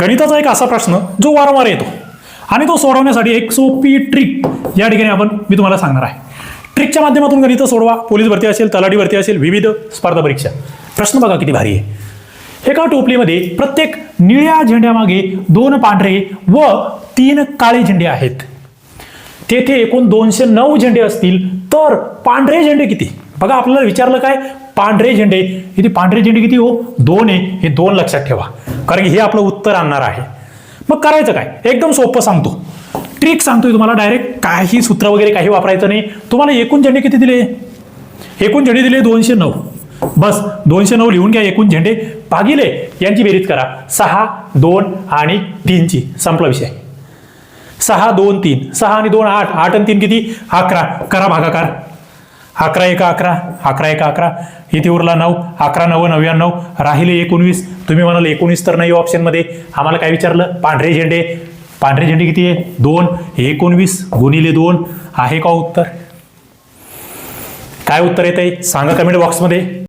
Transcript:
गणिताचा एक असा प्रश्न जो वारंवार येतो आणि तो सोडवण्यासाठी एक सोपी ट्रिक या ठिकाणी आपण मी तुम्हाला सांगणार आहे. ट्रिकच्या माध्यमातून गणित सोडवा पोलीस भरती असेल तलाठी भरती असेल विविध स्पर्धा परीक्षा. प्रश्न बघा किती भारी आहे. एका टोपलीमध्ये प्रत्येक निळ्या झेंड्यामागे दोन पांढरे व तीन काळे झेंडे आहेत. तेथे एकूण दोनशे नऊ झेंडे असतील तर पांढरे झेंडे किती? बघा आपल्याला विचारलं काय? पांढरे झेंडे. इथे पांढरे झेंडे किती हो? दोन आहे. हे दोन लक्षात ठेवा. कारण की हे आपलं उत्तर आणणार आहे. मग करायचं काय? एकदम सोपं सांगतो. ट्रिक सांगतोय तुम्हाला डायरेक्ट काही सूत्र वगैरे काही वापरायचं नाही. तुम्हाला एकूण झेंडे किती दिले? एकूण झेंडे दिले दोनशे नऊ. बस दोनशे नऊ लिहून घ्या एकूण झेंडे. भागिले यांची बेरीज करा. सहा दोन आणि तीनची. संपला विषय. सहा दोन तीन. सहा आणि दोन आठ. आठ आणि तीन किती? अकरा. करा भागाकार. अकरा एक अकरा अकरा एक अकरा. इथे उरला नऊ अकरा नऊ नव्याण्णव. राहिले एकोणवीस. तुम्ही म्हणाल एकोणीस तर नाही हो ऑप्शनमध्ये आम्हाला काय विचारलं? पांढरे झेंडे. पांढरे झेंडे किती आहे? दोन. एकोणवीस गुणिले दोन. आहे का उत्तर? काय उत्तर येत आहे सांगा कमेंट बॉक्समध्ये